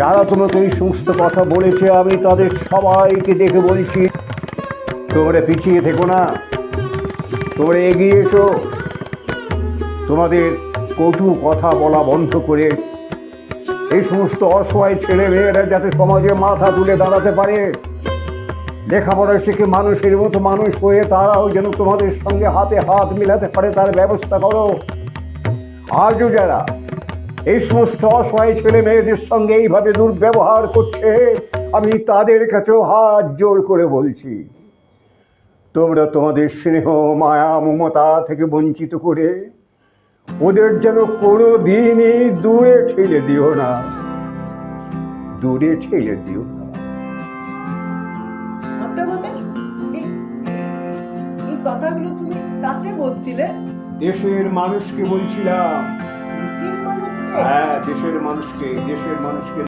যারা তোমাকে এই সমস্ত কথা বলেছে, আমি তাদের সবাইকে দেখে বলছি। তোমরা পিছিয়ে থেকো না। তোমরা এগিয়ে এসো। তোমাদের কটু কথা বলা বন্ধ করে। এই সমস্ত অসহায় ছেলে মেয়েরা যাতে সমাজে মাথা তুলে দাঁড়াতে পারে। লেখাপড়া শিখে মানুষের মতো মানুষ হয়ে তারাও যেন তোমাদের সঙ্গে হাতে হাত মিলাতে পারে, তার ব্যবস্থা করো। আজও যারা এই সমস্ত অসহায় ছেলে মেয়েদের সঙ্গে এইভাবে দুর্ব্যবহার করছে আমি তাদের কাছেও হাত জোর করে বলছি। তোমরা তোমাদের স্নেহ মায়া মমতা থেকে বঞ্চিত করে ওদের যেন কোনো দিনই দূরে ঠেলে দিও না। দূরে ঠেলে দিও না। কথাগুলো তুমি কাকে বলছিলে? দেশের মানুষকে বলছিলাম। হ্যাঁ দেশের মানুষকে দেশের মানুষকে